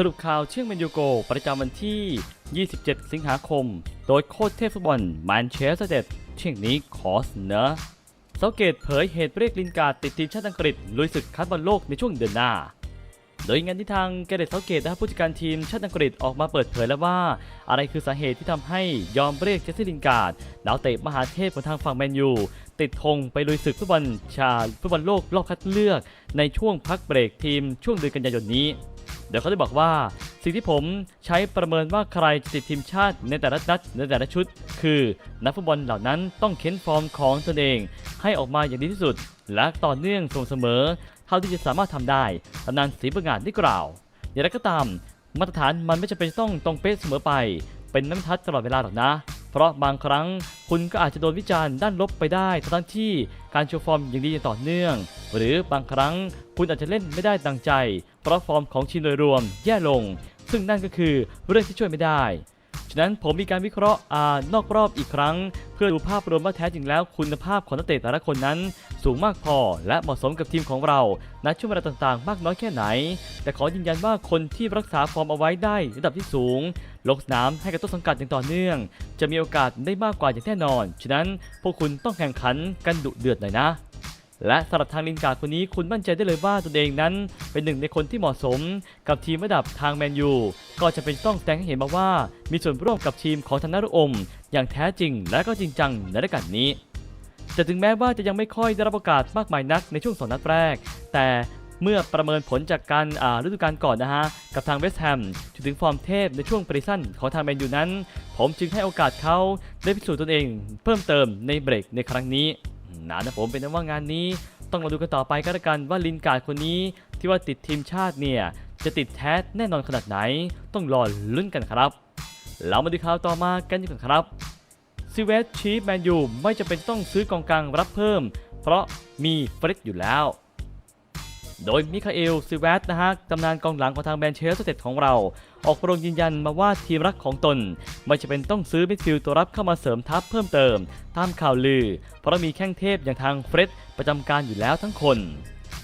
สรุปข่าวเชื่องแมนยูโก ประจำวันที่ 27 สิงหาคม โดยโค้ชเทพฟุตบอลแมนเชสเตอร์เดเที่ยงนี้ขอเสนอเซาเกตเผยเหตุเรียกลินการ์ดติดทีมชาติอังกฤษลุยศึกคัดบอลโลกในช่วงเดือนหน้า โดยงานที่ทางแกเรตเซาเกตนะผู้จัดการทีมชาติอังกฤษออกมาเปิดเผยแล้วว่า อะไรคือสาเหตุที่ทำให้ยอมเรียกเจสซี่ลินการ์ดดาวเตะมหาเทพของทางฝั่งแมนยูติดธงไปลุยศึกฟุตบอลชาฟุตบอลโลกรอบคัดเลือกในช่วงพักเบรกทีมช่วงเดือนกันยายนนี้ เดี๋ยวเขาได้บอกว่า สิ่งที่ผมใช้ประเมินว่าใครจะติดทีมชาติในแต่ละนัดในแต่ละชุด คือนักฟุตบอลเหล่านั้นต้องเค้นฟอร์มของตนเอง ให้ออกมาอย่างดีที่สุด และต่อเนื่องสม่ำเสมอ เท่าที่จะสามารถทำได้ตำนานสีประงาดได้กล่าว อย่างไรก็ตาม มาตรฐานมันไม่จำเป็นต้องตรงเป๊ะเสมอไป เป็นน้ำทัดตลอดเวลาหรอกนะ เพราะบางครั้งคุณก็อาจจะโดนวิจารณ์ด้านลบไปได้ทั้งที่การโชว์ฟอร์มอย่างดีอย่างต่อเนื่อง หรือบางครั้งคุณอาจจะเล่นไม่ได้ดังใจ เพราะฟอร์มของทีมโดยรวมแย่ลง ซึ่งนั่นก็คือเรื่องที่ช่วยไม่ได้ ฉะนั้นผมมีการวิเคราะห์อ่านอกรอบอีกครั้ง เพื่อดูภาพรวมว่าแท้จริงแล้วคุณภาพของนักเตะแต่ละคนนั้น สูงมากพอและเหมาะสมกับทีมของเราณช่วงเวลาต่างๆ มากน้อยแค่ไหน แต่ขอยืนยันว่าคนที่รักษาฟอร์มเอาไว้ได้ระดับที่สูง ลงสนามให้กับต้นสังกัดอย่างต่อเนื่อง จะมีโอกาสได้มากกว่าอย่างแน่นอน ฉะนั้นพวกคุณต้องแข่งขันกันดุเดือดหน่อยนะ และสำหรับทางลินการ์ดคนนี้คุณมั่นใจได้เลยว่าตนเองนั้น เป็นหนึ่งในคนที่เหมาะสมกับทีมระดับทางแมนยูก็จะเป็นต้องแสดงให้เห็นมาว่า มีส่วนร่วมกับทีมของธนรุอม อย่างแท้จริงและก็จริงจังในรายการนี้แต่ถึงแม้ว่าจะยังไม่ค่อยได้รับโอกาสมากมายนักในช่วงสองนัดแรก แต่เมื่อประเมินผลจากการฤดูกาลก่อนนะฮะ กับทางเวสต์แฮมจนถึงฟอร์มเทพในช่วงปริซันของทางแมนยูนั้น ผมจึงให้โอกาสเขาได้พิสูจน์ตนเองเพิ่มเติมในเบรกในครั้งนี้ นะนะผมเป็นนั้นว่างานนี้ ต้องมาดูกันต่อไปก็แล้วกันว่าลินการ์ดคนนี้ที่ว่าติดทีมชาติเนี่ยจะติดแท้แน่นอนขนาดไหน ต้องรอลุ้นกันครับเรามาดูข่าวต่อมากันดีกว่าครับซิเวสชีฟแมนยูไม่จำเป็นต้องซื้อกองกลางรับเพิ่ม เพราะมีฟริดอยู่แล้ว โดยมิคาเอลซิเวสนะฮะตำนานกองหลังของทางแมนเชสเตอร์เตของเรา ออกโรงยืนยันมาว่าทีมรักของตน ไม่จะเป็นต้องซื้อมิดฟิลด์ตัวรับเข้ามาเสริมทัพเพิ่มเติม ตามข่าวลือ เพราะมีแข้งเทพอย่างทางเฟร็ดประจำการอยู่แล้วทั้งคน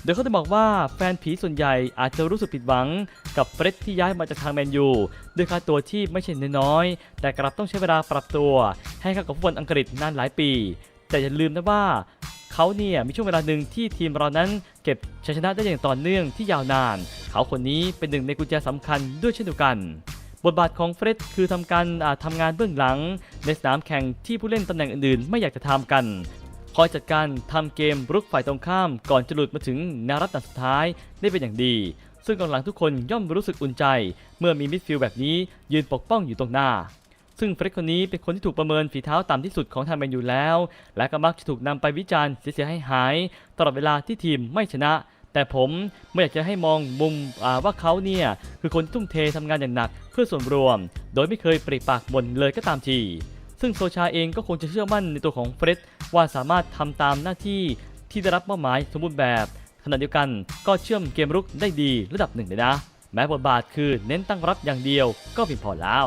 โดยเขาได้บอกว่าแฟนผีส่วนใหญ่อาจจะรู้สึกผิดหวัง กับเฟร็ดที่ย้ายมาจากทางแมนยูด้วยค่าตัวที่ไม่ใช่น้อยๆแต่กลับต้องใช้เวลาปรับตัว ให้เข้ากับฟุตบอลอังกฤษนานหลายปี แต่อย่าลืมนะว่า เขาเนี่ยมีช่วงเวลาหนึ่งที่ทีมเรานั้นเก็บชัยชนะได้อย่างต่อเนื่องที่ยาวนาน เขาคนนี้เป็นหนึ่งในกุญแจสำคัญด้วยเช่นเดียวกันบทบาทของเฟร็ดคือทำการอ่าทำงานเบื้องหลัง ในสนามแข่งที่ผู้เล่นตำแหน่งอื่นๆ ไม่อยากจะทำกันคอยจัดการทำเกมรุกฝ่ายตรงข้าม ก่อนจะหลุดมาถึงนวรับนัดสุดท้ายได้เป็นอย่างดี ซึ่งกองหลังทุกคนย่อมรู้สึกอุ่นใจ เมื่อมีมิดฟิลด์แบบนี้ยืนปกป้องอยู่ตรงหน้า ซึ่งเฟร็ดคนนี้เป็นคนที่ถูกประเมินฝีเท้าต่ำที่สุดของทางแมนยูแล้ว และก็มักจะถูกนำไปวิจารณ์เสียใหายหายตลอดเวลาที่ทีมไม่ชนะ แต่ผมไม่อยากจะให้มองมุมว่าเขาเนี่ยคือคนทุ่มเททำงานอย่างหนักเพื่อส่วนรวม โดยไม่เคยปริปากบ่นเลยก็ตามทีซึ่งโซชาเองก็คงจะเชื่อมั่นในตัวของเฟร็ดว่าสามารถทำตามหน้าที่ที่ได้รับมอบหมายสมบูรณ์แบบขณะเดียวกันก็เชื่อมเกมรุกได้ดีระดับหนึ่งเลยนะ แม้บทบาทคือเน้นตั้งรับอย่างเดียวก็เพียงพอแล้ว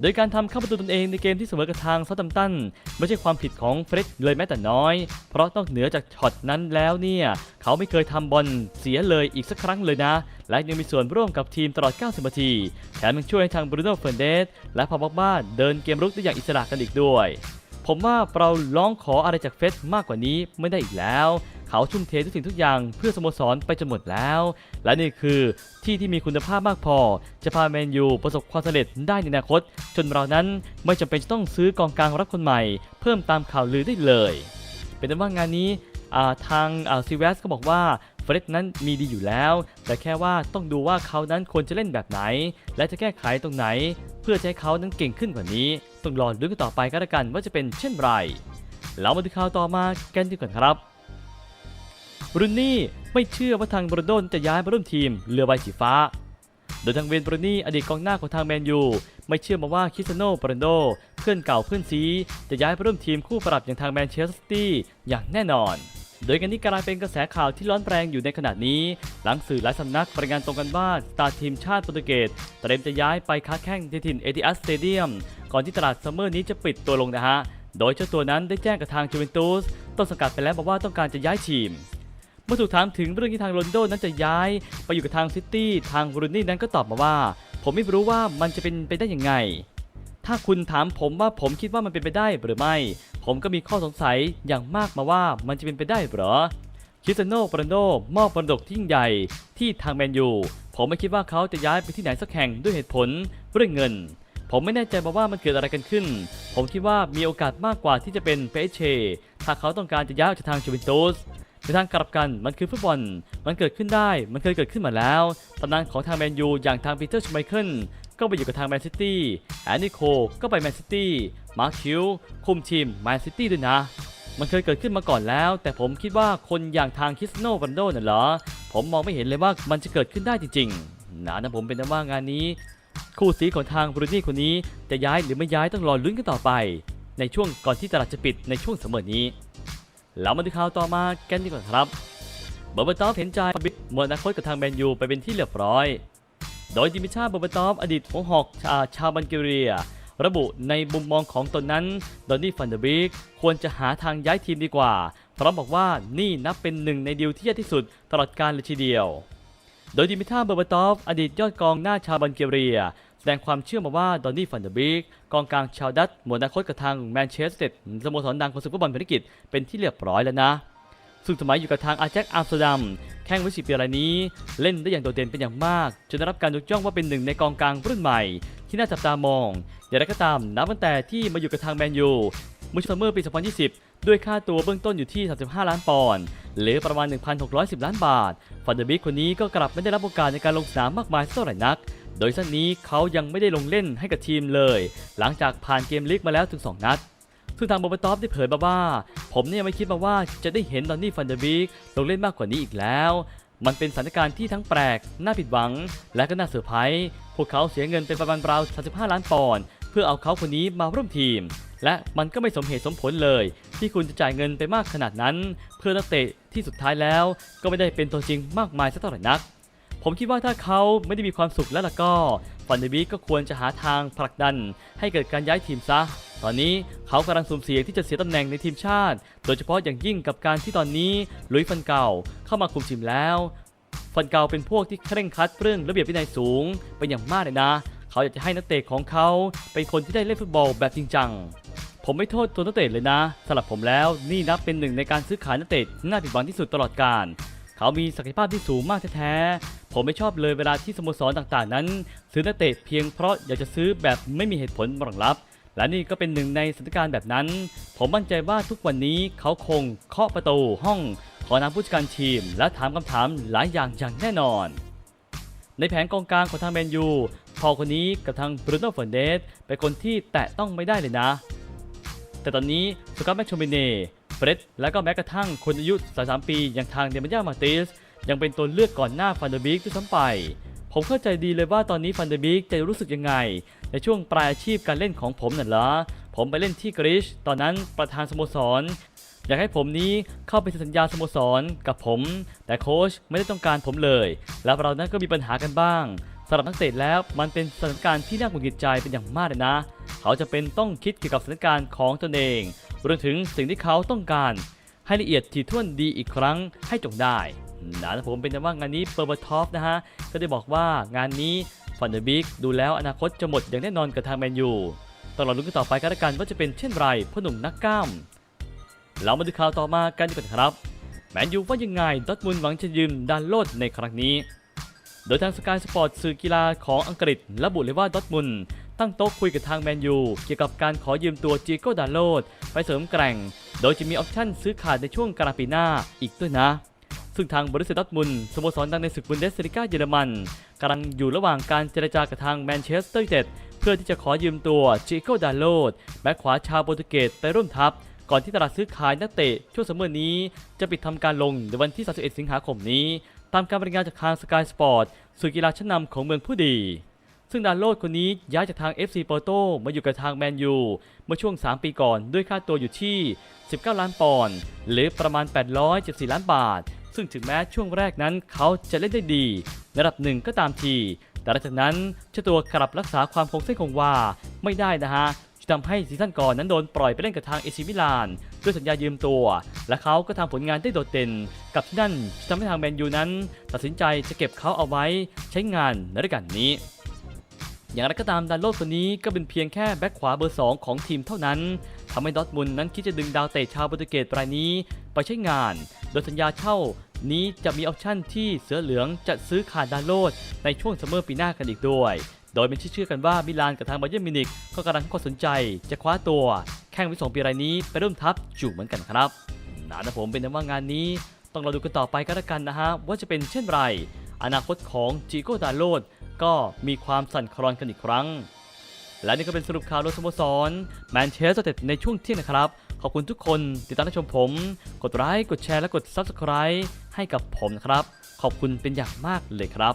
โดยการทำเข้าประตูตนเองในเกมที่เสมอกับทางซาตัมตันไม่ใช่ความผิดของเฟร็ดเลยแม้แต่น้อย เพราะนอกเหนือจากช็อตนั้นแล้วเนี่ยเขาไม่เคยทำบอลเสียเลยอีกสักครั้งเลยนะ และยังมีส่วนร่วมกับทีมตลอด 90 นาที แถมยังช่วยให้ทางบรูโน่เฟร์นเดสและพาบอกบ้าเดินเกมรุกได้อย่างอิสระกันอีกด้วย ผมว่าเราร้องขออะไรจากเฟสมากกว่านี้ไม่ได้อีกแล้ว เขาทุ่มเททุกสิ่งทุกอย่างเพื่อสโมสรไปจนหมดแล้ว และนี่คือที่ที่มีคุณภาพมากพอ จะพาแมนยูประสบความสำเร็จได้ในอนาคต จนเรานั้นไม่จำเป็นจะต้องซื้อกองกลางรับคนใหม่ เพิ่มตามข่าวลือได้เลย เป็นแต่ว่างานนี้ทางซีเวสก็บอกว่า เฟรดนั้นมีดีอยู่แล้ว แต่แค่ว่าต้องดูว่าเขานั้นควรจะเล่นแบบไหน และจะแก้ไขตรงไหน เพื่อให้เขานั้นเก่งขึ้นกว่านี้ ต้องรอดูกันต่อไปก็แล้วกันว่าจะเป็นเช่นไรเรามาดูข่าวต่อมากันดีกว่าครับรุนนี่ไม่เชื่อว่าทางบรนโดนจะย้ายมาร่วมทีมเรือใบสีฟ้า โดยทางเวนบรุนนี่อดีตกองหน้าของทางแมนยูไม่เชื่อมาว่าคิสเตยโนบรนโด เพื่อนเก่าเพื่อนซีจะย้ายไปร่วมทีมคู่ปรับอย่างทางแมนเชสเตอร์ซิตี้อย่างแน่นอน โดยกันนี้กลายเป็นกระแสข่าวที่ร้อนแรงอยู่ในขณะนี้ หลังสื่อหลายสำนักรายงานตรงกันว่าสตาร์ทีมชาติโปรตุเกสเตรียมจะย้ายไปค้าแข่งที่ถิ่นเอติอัสสเตเดียมก่อนที่ตลาดซัมเมอร์นี้จะปิดตัวลงนะฮะ โดยเจ้าตัวนั้นได้แจ้งกับทางจูเวนตุสต้นสังกัดไปแล้วบอกว่าต้องการจะย้ายทีมเมื่อถูกถามถึงเรื่องที่ทางโรนลโดนั้นจะย้ายไปอยู่กับทางซิตี้ทางบรูนี่นั้นก็ตอบมาว่า ผมไม่รู้ว่ามันจะเป็นไปได้ยังไง ถ้าคุณถามผมว่าผมคิดว่ามันเป็นไปได้หรือไม่ ผมก็มีข้อสงสัยอย่างมากมาว่ามันจะเป็นไปได้หรอคริสเตโนโรนโดมอบมรดกที่ยิ่งใหญ่ที่ทางแมนยู ผมไม่คิดว่าเขาจะย้ายไปที่ไหนสักแห่งด้วยเหตุผลเรื่องเงิน ผมไม่แน่ใจมาว่ามันเกิดอะไรกันขึ้น ผมคิดว่ามีโอกาสมากกว่าที่จะเป็นเปเช ถ้าเขาต้องการจะย้ายออกจากทางจูเวนตุสในทางกลับกันมันคือฟุตบอล มันเกิดขึ้นได้ มันเคยเกิดขึ้นมาแล้วตำนานของทางแมนยูอย่างทางปีเตอร์ชไมเคิล ก็ไปอยู่กับทางแมนซิตี้แอนนิโคก็ไปแมนซิตี้มาร์คคิวคุมทีมแมนซิตี้ด้วยนะ มันเคยเกิดขึ้นมาก่อนแล้ว แต่ผมคิดว่าคนอย่างทางคริสโนวันโดน่ะเหรอ ผมมองไม่เห็นเลยว่ามันจะเกิดขึ้นได้จริงๆนะนะผมเป็นนว่างานนี้ คู่สีของทางบรูนี่คนนี้จะย้ายหรือไม่ย้ายต้องรอลุ้นกันต่อไป ในช่วงก่อนที่ตลาดจะปิดในช่วงเสมอนี้แล้วมาดูข่าวต่อมากันดีกว่าครับเบอร์เบอร์ตอฟเห็นใจบิ๊กหมดอนาคตกับทางแมนยูไปเป็นที่เรียบร้อย โดยดิมิชาเบอร์บอร์ตอฟอดีตหัวหอกชาชาวบัลแกเรีย ระบุในมุมมองของตนนั้นดอนนี่ฟันเดอร์บิกควรจะหาทางย้ายทีมดีกว่า พร้อมบอกว่านี่นับเป็นหนึ่งในดีลที่ยากที่สุดตลอดการเลยทีเดียว โดยดิมิท่าเบอร์บาตอฟอดีตยอดกองหน้าชาวบัลแกเรียแสดงความเชื่อมาว่าดอนนี่ฟันเดอร์บิกกองกลางชาวดัตหมดอนาคตกับทางแมนเชสเตอร์สโมสรดังของศึกฟุตบอลภารกิจเป็นที่เรียบร้อยแล้วนะ ซึ่งสมัยอยู่กับทางอาแจ็คอัมสเตอร์ดัมแข่งวิสิปีรายนี้ เล่นได้อย่างโดดเด่นเป็นอย่างมาก จนได้รับการยกย่องว่าเป็นหนึ่งในกองกลางรุ่นใหม่ ที่น่าจับตามอง อย่างไรก็ตามนับตั้งแต่ที่มาอยู่กับทางแมนยูเมื่อซัมเมอร์ปี 2020 ด้วยค่าตัวเบื้องต้นอยู่ที่ 35 ล้านปอนด์หรือประมาณ 1,610 ล้านบาทฟันเดอร์บิกคนนี้ก็กลับไม่ได้รับโอกาสในการลงสนามมากมายสักเท่าไหร่นัก โดยสั้นนี้เขายังไม่ได้ลงเล่นให้กับทีมเลย หลังจากผ่านเกมลีกมาแล้วถึง 2 นัด ซึ่งทางบอบตอฟได้เผยมาว่า ผมเนี่ยไม่คิดมาว่าจะได้เห็นดอนนี่ฟันเดอร์บิกลงเล่นมากกว่านี้อีกแล้ว มันเป็นสถานการณ์ที่ทั้งแปลก น่าผิดหวัง และก็น่าเซอร์ไพรส์พวกเขาเสียเงินเป็นประมาณราว 35 ล้านปอนด์เพื่อเอาเขาคนนี้มาร่วมทีม และมันก็ไม่สมเหตุสมผลเลย ที่คุณจะจ่ายเงินไปมากขนาดนั้น เพื่อนักเตะที่สุดท้ายแล้ว ก็ไม่ได้เป็นตัวจริงมากมายสักเท่าไหร่นักผมคิดว่าถ้าเขาไม่ได้มีความสุขแล้วล่ะก็ฟันเดอร์บิกก็ควรจะหาทางผลักดันให้เกิดการย้ายทีมซะ ตอนนี้เขากำลังสุ่มเสี่ยงที่จะเสียตำแหน่งในทีมชาติ โดยเฉพาะอย่างยิ่งกับการที่ตอนนี้ลุยฟันเก่าเข้ามาคุมทีมแล้ว ฟันเก่าเป็นพวกที่เคร่งครัดเรื่องระเบียบวินัยสูงเป็นอย่างมากเลยนะ เขาอยากจะให้นักเตะของเขาเป็นคนที่ได้เล่นฟุตบอลแบบจริงจังผมไม่โทษตัวนักเตะเลยนะสำหรับผมแล้วนี่นับเป็นหนึ่งในการซื้อขายนักเตะที่น่าผิดหวังที่สุดตลอดการเขามีศักยภาพที่สูงมากแท้ๆผมไม่ชอบเลยเวลาที่สโมสรต่างๆ นั้น ซื้อนักเตะเพียงเพราะอยากจะซื้อแบบไม่มีเหตุผลรองรับ และนี่ก็เป็นหนึ่งในสถานการณ์แบบนั้น ผมมั่นใจว่าทุกวันนี้เขาคงเคาะประตูห้อง ขอนำผู้จัดการทีม และถามคำถามหลายอย่างอย่างแน่นอน ในแผนกองกลางของทางแมนยูพอคนนี้กับทางบรูโน่เฟอร์เดสเป็นคนที่แตะต้องไม่ได้เลยนะ แต่ตอนนี้สกอตแมชโชมิเน่เฟร็ดและก็แม้กระทั่งคนอายุ 33 ปีอย่างทางเดมิยามาติสยังเป็นตัวเลือกก่อนหน้าฟันเดอร์บิกด้วยซ้ำไป ผมเข้าใจดีเลยว่าตอนนี้ฟันเดอร์บิกจะรู้สึกยังไง ในช่วงปลายอาชีพการเล่นของผมน่ะเหรอ ผมไปเล่นที่กรีชตอนนั้นประธานสโมสร อยากให้ผมนี้เข้าไปเซ็นสัญญาสโมสรกับผม แต่โค้ชไม่ได้ต้องการผมเลย แล้วเรานั้นก็มีปัญหากันบ้างสำหรับนักเตะแล้วมันเป็นสถานการณ์ที่น่าหงุดหงิดใจเป็นอย่างมากเลยนะ เขาจะเป็นต้องคิดเกี่ยวกับสถานการณ์ของตนเองรวมถึงสิ่งที่เขาต้องการ ให้ละเอียดถี่ถ้วนดีอีกครั้งให้จงได้ นะผมเป็นแต่ว่างานนี้เปอร์เบอร์ทอฟนะฮะก็ได้บอกว่างานนี้ฟันเดอร์บิกดูแล้วอนาคตจะหมดอย่างแน่นอนกับทางแมนยูต้องรอลุ้นกันต่อไปกันละกันว่าจะเป็นเช่นไรพ่อหนุ่มนักกล้าม เรามาดูข่าวต่อมากันดีกว่าครับ แมนยูว่ายังไงดอทมุนหวังจะยืมดานโลดในครั้งนี้ โดยทางสกายสปอร์ตสื่อกีฬาของอังกฤษระบุเลยว่าดอทมุนตั้งโต๊ะคุยกับทางแมนยูเกี่ยวกับการขอยืมตัวจิโก้ดานโลดไปเสริมแกร่ง โดยจะมีออปชั่นซื้อขาดในช่วงกลางปีหน้าอีกด้วยนะ ซึ่งทางบริษัทดอทมุนสโมสรดังในศึกบุนเดสลิก้าเยอรมันกำลังอยู่ระหว่างการเจรจากับทางแมนเชสเตอร์ยูไนเต็ดเพื่อที่จะขอยืมตัวจิโก้ดาโลดแบ็คขวาชาวโปรตุเกสไปร่วมทัพ ก่อนที่ตลาดซื้อขายนักเตะช่วงซัมเมอร์นี้ จะปิดทำการลงในวันที่ 31 สิงหาคมนี้ ตามการรายงานจากทางสกายสปอร์ตสื่อกีฬาชั้นนำของเมืองผู้ดีซึ่งดานโลดคนนี้ย้ายจากทาง FC โปโตมาอยู่กับทางแมนยูเมื่อช่วง 3 ปีก่อนด้วยค่าตัวอยู่ที่ 19 ล้านปอนด์หรือประมาณ 874 ล้านบาท ซึ่งถึงแม้ช่วงแรกนั้นเขาจะเล่นได้ดีในระดับหนึ่งก็ตามที แต่หลังจากนั้นเจ้าตัวกลับรักษาความคงเส้นคงวาไม่ได้นะฮะที่ทำให้ซีซั่นก่อนนั้นโดนปล่อยไปเล่นกับทางเอซิมิลานด้วยสัญญายืมตัว และเขาก็ทำผลงานได้โดดเด่น กับที่นั่นที่ทำให้ทางแมนยูนั้น ตัดสินใจจะเก็บเขาเอาไว้ใช้งานในฤดูกาลนี้ อย่างไรก็ตามดานโลดคนนี้ก็เป็นเพียงแค่แบ็คขวาเบอร์ 2 ของทีมเท่านั้นทำให้ดอทมุนนั้นคิดจะดึงดาวเตะชาวโปรตุเกสรายนี้ ไปใช้งาน โดยสัญญาเช่านี้จะมีออปชั่นที่เสือเหลืองจะซื้อขาดดานโลดในช่วงซัมเมอร์ปีหน้ากันอีกด้วย โดยเป็นที่เชื่อกันว่ามิลานกับทางบาเยิร์นมิวนิกก็กำลังให้ความสนใจจะคว้าตัวแข้งวิสองปีรายนี้ไปร่วมทัพอยู่เหมือนกันครับนะผมเป็นนว่างานนี้ ต้องรอดูกันต่อไปก็แล้วกันนะฮะว่าจะเป็นเช่นไร อนาคตของจิโก้ดาโลด ก็มีความสั่นคลอนกันอีกครั้ง และนี่ก็เป็นสรุปข่าวโดยสโมสรแมนเชสเตอร์ในช่วงเที่ยงนะครับ ขอบคุณทุกคนติดตามรับชมผม กดไลค์กดแชร์และกด Subscribe ให้กับผมนะครับ ขอบคุณเป็นอย่างมากเลยครับ